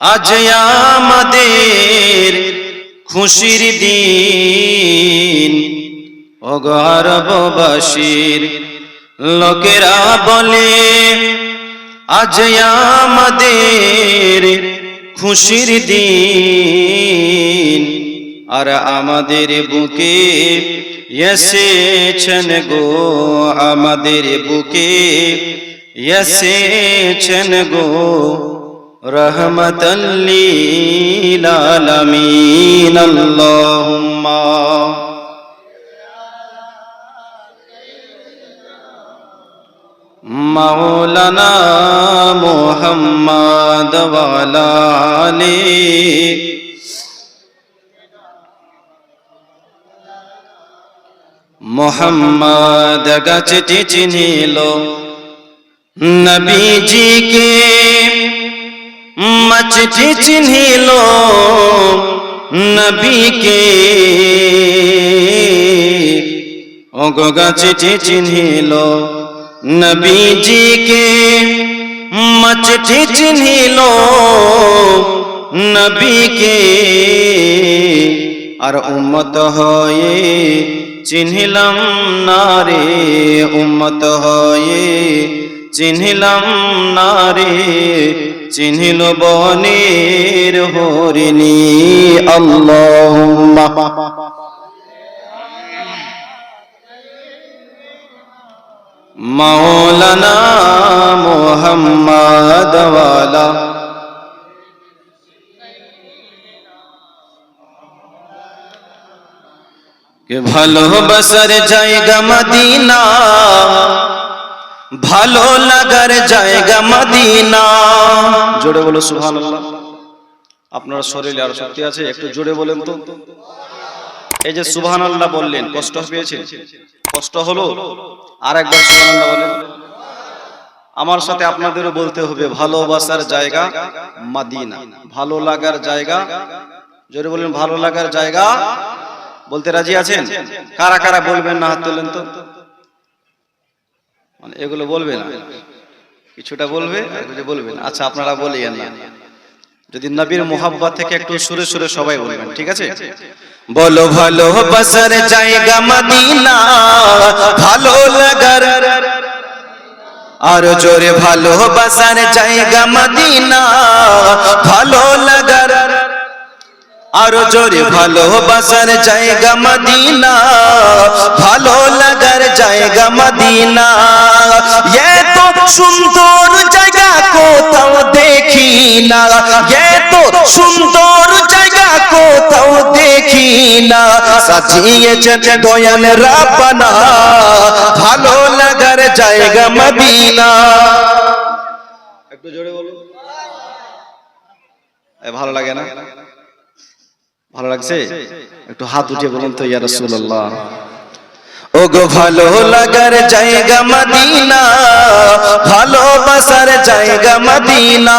আজ আমাদের খুশির দিন। অগর্ববাসীর লোকেরা বলে, আজ আমাদের খুশির দিন। আর আমাদের বুকে এসেছেন গো, আমাদের বুকে এসেছেন গো রহমতল্লিল আলামিন আল্লাহুম্মা। মাওলানা মুহাম্মদ ওয়ালা আলি মোহাম্মদ গাছটি চিনিল নবীজিকে মাছটি চিনিল নবীকে অগ গাছটি চিনিল নবীজিকে মাছটি চিনিল নবীকে আর উম্মত হয়ে চিনহিলাম না রে উম্মত হয়ে চিনহিলাম না রে চিনহিল বনের হরিণী। আল্লাহুম্মা। মাওলানা মুহাম্মদ ওয়ালা। কে ভালোবাসার জায়গা মদিনা। ভালো লাগার জায়গা মদিনা। জোরে বলো সুবহানাল্লাহ। আপনার শরীরে আর শক্তি আছে, একটু জোরে বলেন তো। এই যে সুবহানাল্লাহ বললেন, কষ্ট পেয়েছেন কষ্ট হলো? আর একবার সুবহানাল্লাহ বলেন। আমার সাথে আপনাদেরও বলতে হবে, ভালোবাসার জায়গা মাদিনা। ভালো লাগার জায়গা, জোরে বলেন, ভালো লাগার জায়গা। বলতে রাজি আছেন? কারা কারা বলবেন না হাত তোলেন তো? মানে এগুলো বলবে না। কিছুটা বলবে আর কিছু বলবে না। আচ্ছা আপনারা বলিয়েন না। যদি নবীর মোহাব্বত থেকে একটু সুরে সুরে সবাই বলবেন, ঠিক আছে? বলো, ভালো বাসার জায়গা মদিনা, ভালো লাগার। আর জোরে, ভালো বাসার জায়গা মদিনা, ভালো লাগার। আরও জোরে ভালোবাসার জায়গা মদিনা, ভালো লাগার জায়গা মদিনা। এত সুন্দর জায়গা কোথাও দেখি না এত সুন্দর জায়গা কোথাও দেখি না সাজিয়েছেন দয়াল রাব্বানা ভালো লাগার জায়গা মদিনা। একটু জোরে বলো ভালো লাগে না? ভালো লাগছে? একটু হাত উঠিয়ে বলুন তো ইয়া রাসূলুল্লাহ। ও গো ভালো লাগার জায়গা মদিনা ভালোবাসার জায়গা মদিনা।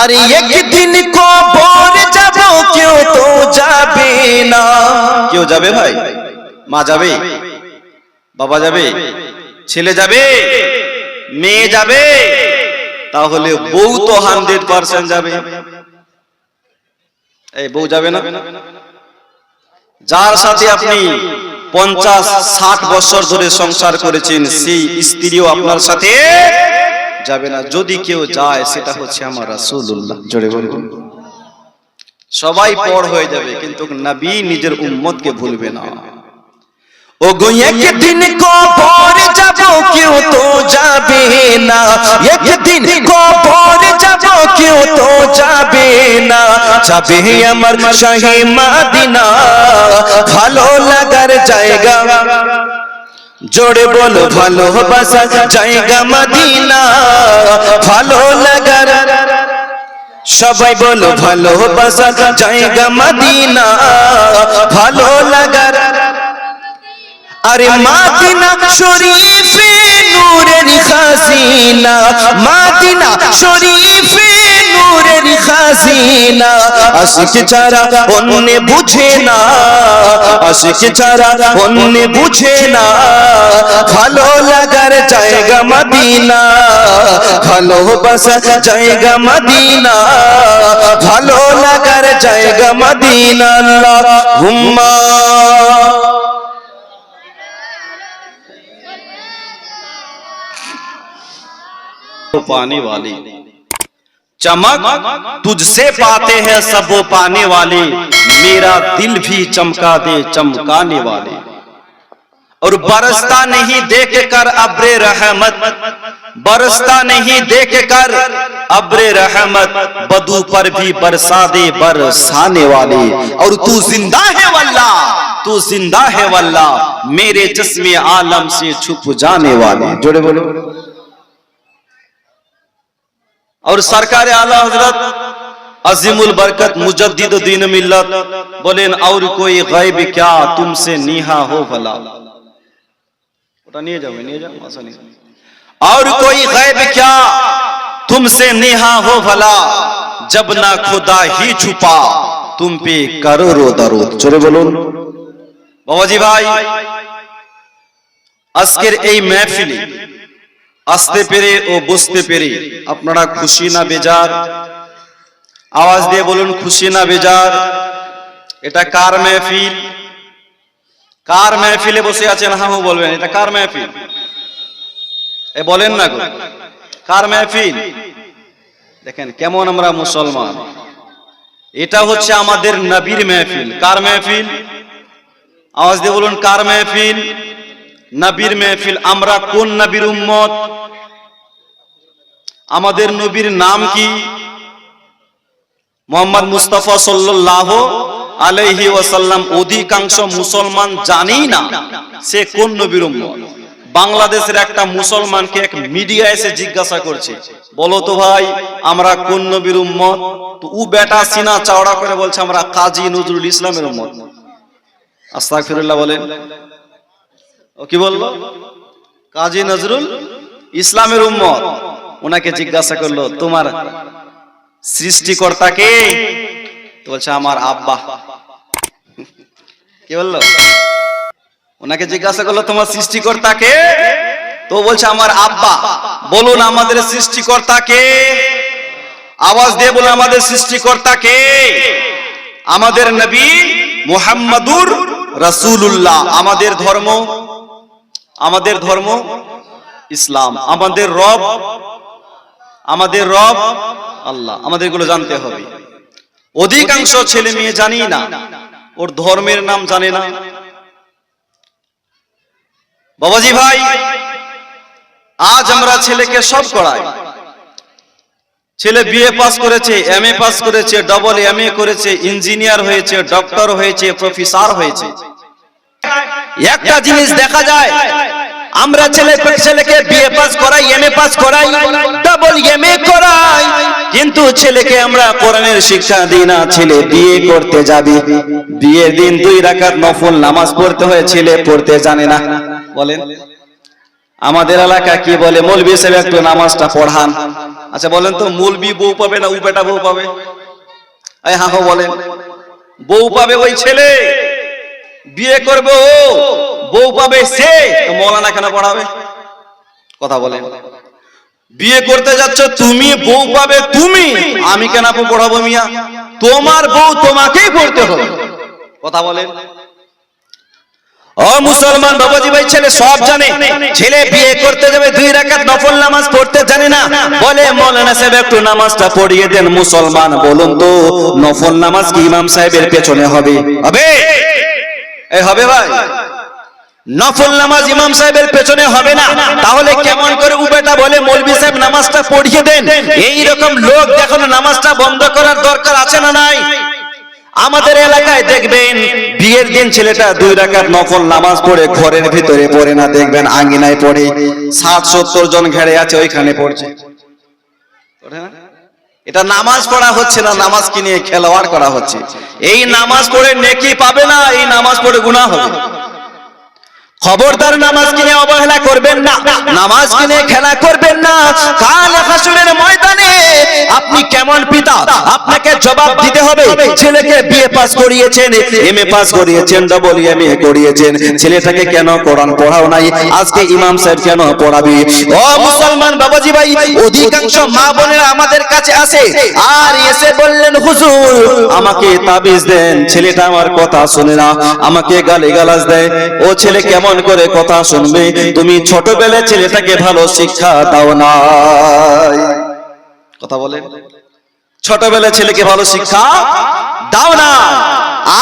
আর একদিন কবর যাব কেউ তো যাবে না। কেউ যাবে ভাই? মা যাবে? বাবা যাবে? ছেলে যাবে? মেয়ে যাবে? তাহলে বউ তো হান্ড্রেড পার্সেন্ট যাবে। এই বউ যাবে না? যার সাথে আপনি পঞ্চাশ, ষাট বছর ধরে সংসার করেছেন, সেই স্ত্রীও আপনার সাথে যাবে না। যদি কেউ যায়, সেটা হচ্ছে আমার রাসুল্লাহ জোরে বলুন। সবাই পর হয়ে যাবে, কিন্তু নবী নিজের উম্মতকে ভুলবে না। ও গো একদিন কবর যাব, কেউ তো যাবে না। একদিন কবর যাব, কেউ তো যাবে না। যাবে আমার শাহে মাদিনা, ভালো লাগার জায়গা। জোরে বলো ভালোবাসা জায়গা মদিনা, ভালো লাগার। সবাই বলো ভালোবাসা জায়গা মদিনা, ভালো লাগার। আরে মাদিনা শরীফে নূরের খাসিনা মাদিনা শরীফে নূরের খাজিনা। আশিক ছাড়া অন্য বুঝে না আশিক ছাড়া অন্য বুঝে না। ভালো লাগার জায়গা মদিনা ভালোবাসা জায়গা মদিনা। ভালো লাগার জায়গা মদিনা আল্লাহ হুম্মা। पाने वाले। चमक तुझसे पाते हैं सब वो पाने वाले। मेरा दिल भी चमका दे चमकाने वाले। और बरसता नहीं देख कर अब्रे रहमत। बरसता नहीं देख कर अब्रे रहमत। बदू पर भी बरसा दे बरसाने वाले। और तू ज़िंदा है वल्ला तू ज़िंदा है वल्ला मेरे चश्मे आलम से छुप जाने वाले। जोड़े बोलो। और सरकार आला हजरत अजीमुल बरकत मुजद्दिद दीन मिल्लत बोलेन और कोई गैब क्या तुमसे नीहा हो भला ওটা নিয়ে যাবে নিয়ে যাও আসানি और कोई गैब क्या तुमसे नेहा हो भला जब ना खुदा ही छुपा तुम पे करोड़ो दरूद চলে বলুন বাবাজি ভাই আজকের এই মেহফিলে আসতে পেরে ও বসতে পেরে আপনারা খুশি না বেজার? আওয়াজ দিয়ে বলুন, খুশি না বেজার? এটা কার মেহফিল? কার মেহফিলে বসে আছেন? হ্যাঁ হ্যাঁ বলবেন, এটা কার মেহফিল? এ, বলেন না কার মেহফিল? দেখেন, কেমন আমরা মুসলমান। এটা হচ্ছে আমাদের নবীর মেহফিল। কার মেহফিল? আওয়াজ দিয়ে বলুন, কার মেহফিল? নবীর মেহফিল, আমরা কোন নবীর উম্মত? আমাদের নবীর নাম কি? মোহাম্মদ মুস্তাফা সাল্লাহ আলাইহি ওয়াসাল্লাম অধিকাংশ মুসলমান জানেই না সে কোন নবীর উম্মত। বাংলাদেশের একটা মুসলমানকে এক মিডিয়া এসে জিজ্ঞাসা করছে, বলো তো ভাই, আমরা কোন নবীর উম্মত? তো উ বেটা সিনা চাওড়া করে বলছে, আমরা কাজী নজরুল ইসলামের উম্মত। আস্তাগফিরুল্লাহ বলেন। ও কি বলল? কাজী নজরুল ইসলামের উম্মত। ওনাকে জিজ্ঞাসা করল, তোমার সৃষ্টিকর্তাকে? তো বলছে, আমার আব্বা। কি বলল? ওনাকে জিজ্ঞাসা করল, তোমার সৃষ্টিকর্তাকে? তো বলছে, আমার আব্বা। বলুন আমাদের সৃষ্টিকর্তাকে। আওয়াজ দিয়ে বলুন, আমাদের সৃষ্টিকর্তাকে। আমাদের নবী মুহাম্মাদুর রাসূলুল্লাহ। আমাদের ধর্ম আমাদের ধর্ম ইসলাম। আমাদের রব আমাদের রব আল্লাহ। আমাদের এগুলো জানতে হবে। অধিকাংশ ছেলে মেয়ে জানি না, ওর ধর্মের নাম জানে না। বাবাজি ভাই, আজ আমরা ছেলেকে সব করাই। ছেলে বিএ পাস করেছে এম এ পাস করেছে ডবল এম এ করেছে ইঞ্জিনিয়ার হয়েছে ডক্টর হয়েছে প্রফেসর হয়েছে। একটা জিনিস দেখা যায় আমরা ছেলে ছেলেকে বিএ পাস করাই, এম এ পাস করাই ডাবল এম এ করাই। কিন্তু ছেলেকে আমরা কোরআনের শিক্ষা দিই না, ছেলে বিয়ে করতে যাবে। বিয়ের দিন দুই রাকাত নফল নামাজ পড়তে হয়, ছেলে পড়তে জানে না। বলেন। আমাদের এলাকা কি বলে? মৌলবি সাহেব একটু নামাজটা পড়ান। আচ্ছা বলেন তো, মৌলবি বউ পাবে না উ বেটা বউ পাবে? এই হ্যাঁ বলেন। বউ পাবে ওই ছেলে। বিয়ে করবে ও। বউ পাবে সে মৌলানা কেন পড়াবে? কথা বলেন। বিয়ে করতে যাচ্ছ, তুমি বউ পাবে তুমি, আমি কেন পড়াবো মিয়া? তোমার বউ তোমাকেই পড়তে হবে। কথা বলেন। ও মুসলমান বাবাজি ভাই, ছেলে সব জানে। ছেলে বিয়ে করতে যাবে, দুই রাকাত নফল নামাজ পড়তে জানে না। বলে, মৌলানা সাহেব, একটু নামাজটা পড়িয়ে দেন মুসলমান, বলুন তো, নফল নামাজ কি ইমাম সাহেবের পেছনে হবে? হবে? এই হবে ভাই। নফল নামাজ ইমাম সাহেবের পেছনে হবে না। তাহলে কেমন করে উবেটা বলে মৌলবি সাহেব নামাজটা পড়িয়ে দেন? এই রকম লোক দেখুন, নামাজটা বন্ধ করার দরকার আছে না নাই? আমাদের এলাকায় দেখবেন, বিয়ের দিন ছেলেটা দুই রাকাত নফল নামাজ পড়ে, ঘরের ভিতরে পড়ে না, দেখবেন আঙ্গিনায় পড়ে, ষাট সত্তর জন ঘেরে আছে, ওইখানে পড়ছে। এটা নামাজ পড়া হচ্ছে না নামাজ কি নিয়ে খেলোয়াড় করা হচ্ছে। এই নামাজ পড়ে নেকি পাবে না, এই নামাজ পড়ে গুনাহ হবে। খবরদার নামাজ কিনে অবহেলা করবেন না নামাজ কিনে খেলা করবেন না। কাল হাসুরের ময়দানে আপনি কেমন পিতা? আপনাকে জবাব দিতে হবে। ছেলেকে বিয়ে পাস করিয়েছেন এম এ পাস করিয়েছেন ডবল এম এ করিয়েছেন। ছেলেটাকে কেন কোরআন পড়াও নাই? আজকে ইমাম সাহেব কেন পড়াবি? ও মুসলমান বাবাজি ভাই অধিকাংশ মা বোনেরা আমাদের কাছে আসে। আর এসে বললেন হুজুর আমাকে তাবিজ দেন। ছেলেটা আমার কথা শুনে না। আমাকে গালি গালাজ দেয়। ও ছেলে কেমন করে কথা শুনবে, তুমি ছোটবেলায় ছেলেটাকে ভালো শিক্ষা দাও না কথা বলেন। ছোটবেলায় ছেলেকে ভালো শিক্ষা দাও না।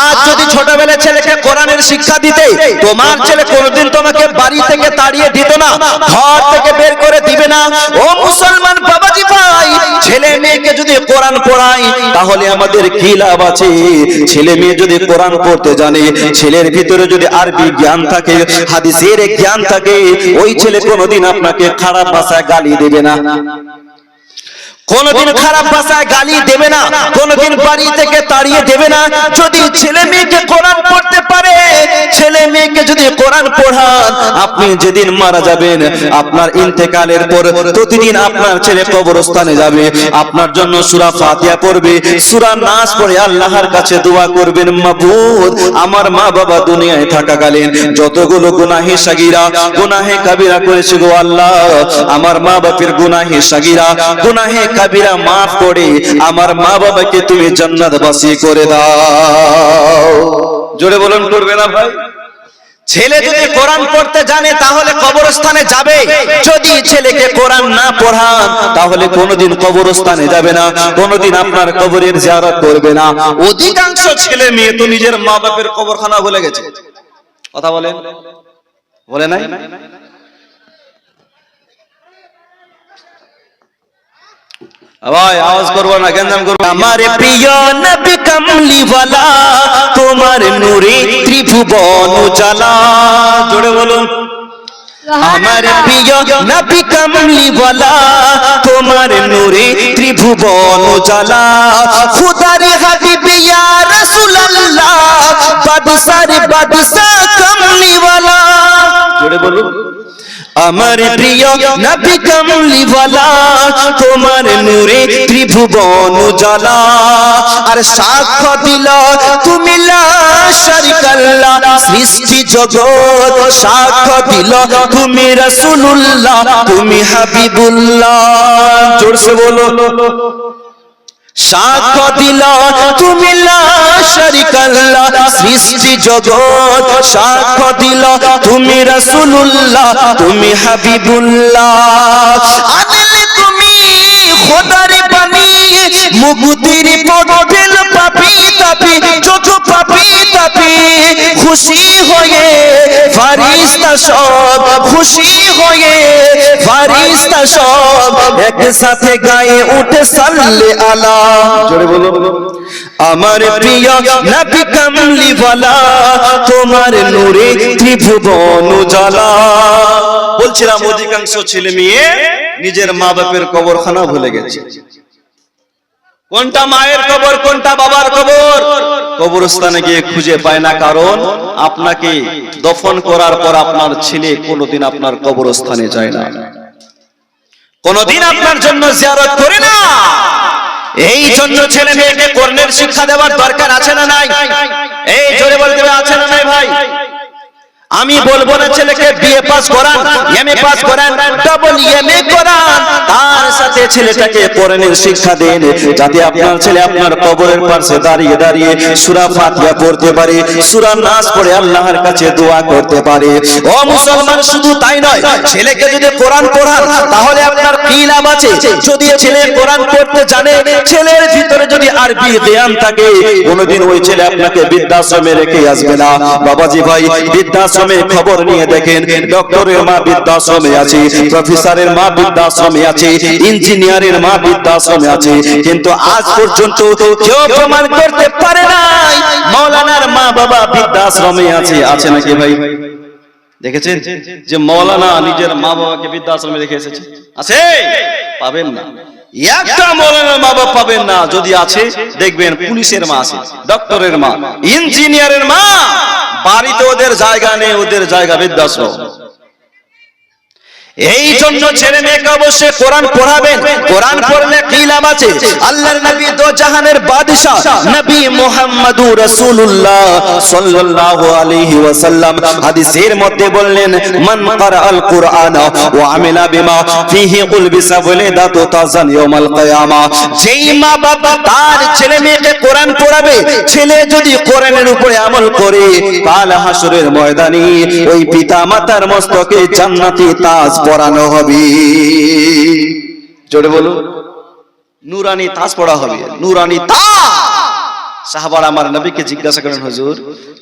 আজ যদি ছোটবেলায় ছেলেকে কোরআনের শিক্ষা দিতে, তোমার ছেলে কোনোদিন তোমাকে বাড়ি থেকে তাড়িয়ে দিত না, ঘর থেকে বের করে দিবে না। ও মুসলমান বাবাজি ভাই, ছেলে মেয়েকে যদি কোরআন পড়াই তাহলে আমাদের কি লাভ আছে? ছেলে মেয়ে যদি কোরআন পড়তে জানে, ছেলের ভিতরে যদি আরবি জ্ঞান থাকে, হাদিসের জ্ঞান থাকে, ওই ছেলে কোনোদিন আপনাকে খারাপ ভাষায় গালি দেবে না। কোনদিন খারাপ ভাষায় গালি দেবে না কোনদিন বাড়ি থেকে তাড়িয়ে দেবে না। যদি ছেলে মেয়েকে কোরআন পড়তে পারে ছেলে মেয়েকে যদি কোরআন পড়ান আপনি যেদিন মারা যাবেন আপনার ইন্তেকালের পর প্রতিদিন আপনার ছেলে কবরস্থানে যাবে। আপনার জন্য সূরা ফাতিহা পড়বে। সূরা নাস পড়ে আল্লাহর কাছে দোয়া করবেন মাবুদ আমার মা বাবা দুনিয়ায় থাকাকালীন যতগুলো গুনাহে সাগীরা গুনাহে কাবিরা করেছে গো আল্লাহ। আমার মা বাপের গুনাহে সাগীরা গুনাহে কাবিরা মাফ করে, আমার মা বাবাকে তুমি জান্নাত বাসী করে দাও। জোরে বলুন, করবে না ভাই? ছেলে যদি কোরআন পড়তে জানে, তাহলে কবরস্থানে যাবে। যদি ছেলেকে কোরআন না পড়ান, তাহলে কোনোদিন কবরস্থানে যাবে না, কোনোদিন আপনার কবরের জিয়ারত করবে না। অধিকাংশ ছেলে মেয়ে তো নিজের মা বাপের কবরখানা ভুলে গেছে। কথা বলেন? বলে নাই? ভাই আওয়াজ করব না গেঞ্জাম করব না। আমার প্রিয় নবী কমলি ওয়ালা তোমার নূরে ত্রিভুবন উজালা জোরে বলুন আমার প্রিয় নবী কমলি ওয়ালা তোমার নূরে ত্রিভুবন উজালা খুদার হাবিব ইয়া রাসূলুল্লাহ বাদশার বাদশা কমলি ওয়ালা জোরে বলুন আমার প্রিয় নবী কমলি ওয়ালা তোমার নূরে ত্রিভুবন উজালা আর সাক্ষ্য দিল তুমি লা শারিকাল্লাহ সৃষ্টি জগৎ। সাক্ষ্য দিল তুমি রাসূলুল্লাহ, তুমি হাবিবুল্লাহ। জোরসে বলো। সাক্ষ্য দিল তুমি শরিকাল্লা সৃষ্টি জগৎ। সাক্ষ্য দিল তুমি রসুল্লাহ তুমি হাবিবুল্লাহ। তুমি খোদা মুক্তির পাপি তাপি যত পাপি তাপি খুশি হয়ে ফারিস্তা সব খুশি হয়ে ফারিস্তা সব একসাথে গায়ে উঠে সাল্লে আলা জোরে আমার প্রিয় নবী কমলি ওয়ালা তোমার নূরে ত্রিভুবন উজালা বলছিলাম অধিকাংশ ছেলে মেয়ে নিজের মা বাপের কবরখানা ভুলে গেছে। কোনটা মায়ের কবর, কোনটা বাবার কবর? কবরস্থানে গিয়ে খুঁজে পায় না, কারণ আপনাকে দফন করার পর আপনার ছেলে কোনোদিন আপনার কবরস্থানে যায় না। কোনদিন আপনার জন্য জিয়ারত করে না। এই জন্য ছেলে মেয়েকে কর্ণের শিক্ষা দেওয়ার দরকার আছে না নাই? এই জোরে বলতে আছে না নাই ভাই? আমি বলব না ছেলেকে বিএ পাস করান এমএ পাস করান ডবল এমএ করান। তার সাথে ছেলেটাকে কোরআনের শিক্ষা দেন যাতে আপনার ছেলে আপনার কবরের পাশে দাঁড়িয়ে দাঁড়িয়ে সূরা ফাতিহা পড়তে পারে সূরা নাস পড়ে আল্লাহর কাছে দোয়া করতে পারে। ও মুসলমান শুধু তাই নয় ছেলেকে যদি কোরআন পড়ান তাহলে আপনার কি লাভ আছে? যদি ছেলে কোরআন পড়তে জানে ছেলের ভিতরে যদি আরবি জ্ঞান থাকে কোনোদিন ওই ছেলে আপনাকে বৃদ্ধাশ্রমে রেখে আসবে না। বাবাজি ভাই বৃদ্ধাশ্রমে খবর নিয়ে দেখেন ডক্টরের মা বৃদ্ধাশ্রমে আছে প্রফেসরের মা বৃদ্ধাশ্রমে আছে ইঞ্জিনিয়ারের মা বৃদ্ধাশ্রমে আছে। কিন্তু আজ পর্যন্ত কেউ প্রমাণ করতে পারে নাই। মৌলানার মা বাবা বৃদ্ধাশ্রমে আছে আছে নাকি ভাই? দেখেছেন যে মৌলানা নিজের মা বাবাকে বৃদ্ধাশ্রমে রেখে এসেছে। আছে? পাবেন না। একটা মৌলানার মা বাবা পাবেন না। যদি আছে দেখবেন পুলিশের মা আছে ডক্টরের মা। ইঞ্জিনিয়ারের মা। বাড়িতে ওদের জায়গা নেই ওদের জায়গা বৃদ্ধাশ্রম। এই জন্য ছেলে মেয়েকে অবশ্যই কোরআন পড়াবেন। কোরআন পড়লে কি লাভ আছে? আল্লাহর নবী দো জাহানের বাদশা নবী মুহাম্মদুর রাসূলুল্লাহ সাল্লাল্লাহু আলাইহি ওয়াসাল্লাম। হাদিসের মধ্যে বললেন, মান আল কুরআন ওয়া আমিলা বিমা ফিহি কুলবিসা ওয়ালিদাতু তাজান ইয়াউমাল কিয়ামা। যেই মা বাবা তার ছেলে মেয়েকে কোরআন পড়াবে, ছেলে যদি কোরআনের উপরে আমল করে, কাল হাসরের ময়দানে ওই পিতা মাতার মস্তকে জান্নাতি তাজ পরানো হবে। জোরে বলো নুরানি তাস পড়া হবে। নুরানি তাজ! সাহাবার আমার নবীকে জিজ্ঞাসা করেন, হুজুর,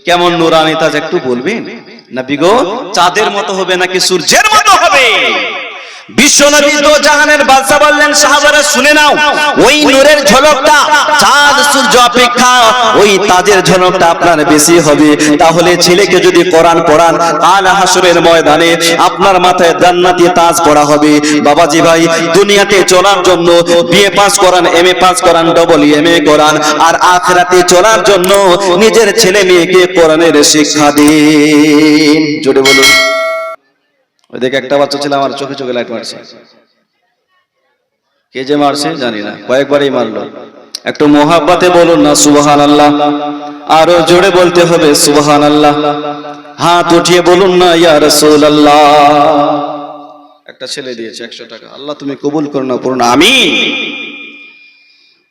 কেমন নুরানি তাজ একটু বলবেন? নবী গো, চাঁদের মতো হবে নাকি সূর্যের মতো হবে? আপনার মাথায় তাজ পড়া হবে। বাবাজি ভাই, দুনিয়াতে চলার জন্য বিএ পাস করান এমএ পাস করান ডবল এমএ করান, আর আখেরাতে চলার জন্য নিজের ছেলে মেয়েকে কোরআনের শিক্ষা দিন। জোরে বলুন। ওই দেখে একটা বাচ্চা ছিল আমার, চোখে চোখে লাইট মারছে। কে যে মারছে জানি না, কয়েকবারই মারলো। একটু মোহাব্বাতে বলুন না সুবহান আল্লাহ আরও জোরে বলতে হবে সুবহান আল্লাহ হাত উঠিয়ে বলুন না, ইয়া রাসূল আল্লাহ একটা ছেলে দিয়েছে একশো টাকা। আল্লাহ তুমি কবুল করো না পড়ুন আমি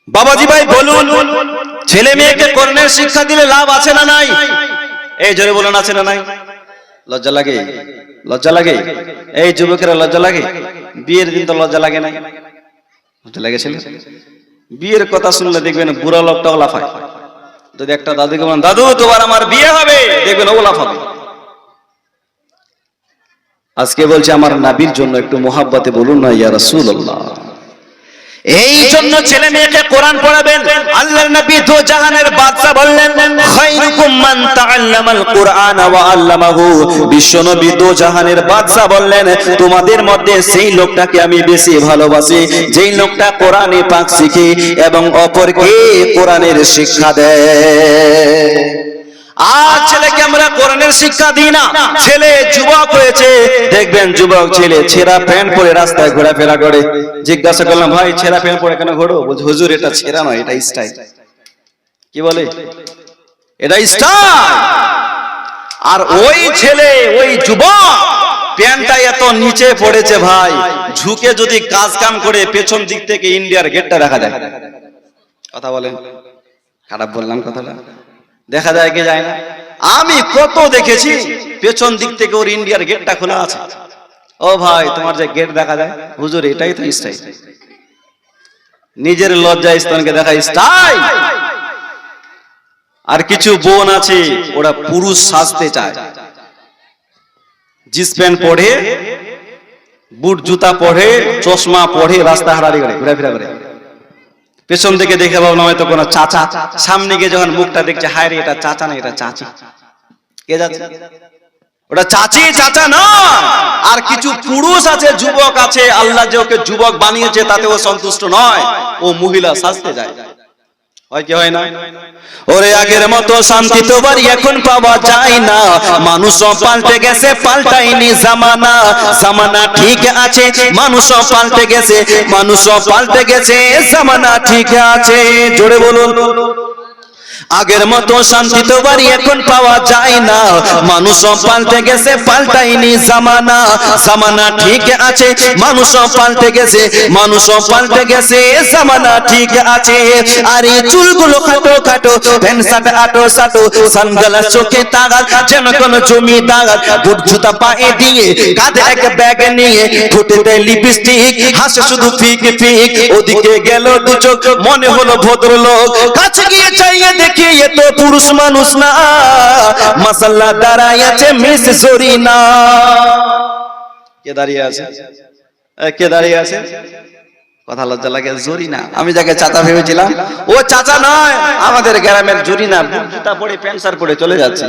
বাবাজি ভাই, বলুন, ছেলে মেয়েকে কর্ণের শিক্ষা দিলে লাভ আছে না নাই? এই জোরে বলুন, আছে না নাই? লজ্জা লাগে? লজ্জা লাগে? এই যুবকেরা লজ্জা লাগে? বিয়ের দিন তো লজ্জা লাগে না লজ্জা লাগে ছেলে বিয়ের কথা শুনলে দেখবেন বুড়া লোকটাও লাফায় যদি একটা দাদুকে বলেন, দাদু, তোমার আমার বিয়ে হবে? দেখবেন ও লাফাবে আজকে বলছে, আমার নাবির জন্য একটু মোহাব্বতে বলুন না, ইয়া রাসূলুল্লাহ। এই জন্য ছেলে মেয়েকে কোরআন পড়াবেন। আল্লাহর নবী দো জাহানের বাদশা বললেন, খায়রুকুম মান তাআল্লামাল কুরআন ওয়া আল্লামাহু। বিশ্বনবী দো জাহানের বাদশা বললেন, তোমাদের মধ্যে সেই লোকটাকে আমি বেশি ভালোবাসি, যেই লোকটা কোরআনে পাক শিখে এবং অপরকে কোরআনের শিক্ষা দেয়। আর ছেলেকে আমরা কোরআনের শিক্ষা দিই না। ছেলে যুবক হয়েছে, দেখবেন যুবক ছেলে ছেঁড়া প্যান্ট পরে রাস্তায় ঘোরাফেরা করে। জিজ্ঞাসা করলাম, ভাই, ছেঁড়া প্যান্ট পরে কেন ঘোরো? বলছে, হুজুর, এটা ছেঁড়া নয়, এটা স্টাইল। কি বলে? এটা স্টাইল। আর ওই ছেলে, ওই যুবক, প্যান্টটা এত নিচে পড়েছে ভাই, ঝুঁকে যদি কাজ কাম করে পেছন দিক থেকে ইন্ডিয়ার গেটটা দেখা যায় কথা বলেন। খারাপ বললাম কথাটা? দেখা যায় কি যায় না? আমি কত দেখেছি, পেছন দিক থেকে ওর ইন্ডিয়ার গেটটা খোলা আছে। ও ভাই, তোমার যে গেট দেখা যায়? হুজুর, এটাই তো স্টাইল নিজের লজ্জা স্থানকে দেখা স্টাইল আর কিছু বোন আছে, ওরা পুরুষ সাজতে চায়। জিন্স প্যান্ট পরে, বুট জুতা পরে, চশমা পরে রাস্তা হারারি করে, ঘুরাফেরা করে। পেছন থেকে দেখে ভাবলাম হয়তো কোনো চাচা। সামনে গিয়ে যখন মুখটা দেখছে হায় রে এটা চাচা না এটা চাচি। কে যাচ্ছে? ওটা চাচি চাচা না আর কিছু পুরুষ আছে যুবক আছে আল্লাহ যে ওকে যুবক বানিয়েছে তাতে ও সন্তুষ্ট নয়। ও মহিলা সাজতে যায়। ওরে আগের মতো শান্তি তো এখন পাওয়া যায় না। মানুষও পাল্টে গেছে পাল্টাইনি জামানা। জামানা ঠিক আছে মানুষও পাল্টে গেছে মানুষও পাল্টে গেছে, জামানা ঠিক আছে। জোরে বলুন। আগের মতো শান্তি তো বাড়ি এখন পাওয়া যায় না। মানুষও পাল্টে গেছে পাল্টাইনি জামানা। জামানা ঠিক আছে মানুষও পাল্টে গেছে মানুষও পাল্টে গেছে, জামানা ঠিক আছে। আর এই চুলগুলো খাটো খাটো, প্যান্ট শার্ট আটো সাটো সানগ্লাস চোখে তাগাত যেন কোন জমি তাগাত বুট জুতা পায়ে দিয়ে, কাঁধে এক ব্যাগ নিয়ে দেয় লিপস্টিক হাসে শুধু ফিক ফিক, ওদিকে গেল দু মনে হলো ভদ্রলোক, কাছে গিয়ে চাইয়ে দেখি এ তো পুরুষ মানুষ না মাসাল্লাহ দাঁড়ায় আছে মিস জরিনা কে দাঁড়িয়ে আছে কে দাঁড়িয়ে আছে কথা লজ্জা লাগে জরি না আমি যাকে চাচা ভেবেছিলাম ও চাচা নয় আমাদের গ্রামের জরি না জুতা পরে প্যান্ট শার্ট পরে চলে যাচ্ছে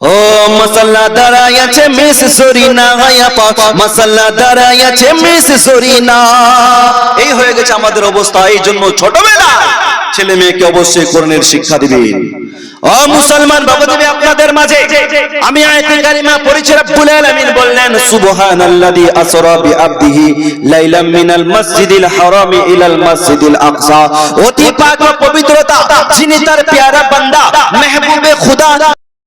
ও মসাল্লা দাঁড়ায় আছে মিস জরিনা আপা মসাল্লা দাঁড়ায় আছে মিস জরিনা এই হয়ে গেছে আমাদের অবস্থা এই জন্য ছোটবেলা ছেলে মেয়েকে অবশ্যই কোরআনের শিক্ষা দিবেন ও মুসলমান বাবু আপনাদের মাঝে আমি আয়াতে কারিমা পড়েছি, রব্বুল আলামিন বললেন, সুবহানাল্লাযী আসরা বিআবদিহি লাইলাম মিনাল মাসজিদিল হারাম ইলাল মাসজিদিল আকসা। অতি পাক ও পবিত্রতা যিনি তার প্যারা বান্দা, মেহবুবে খুদা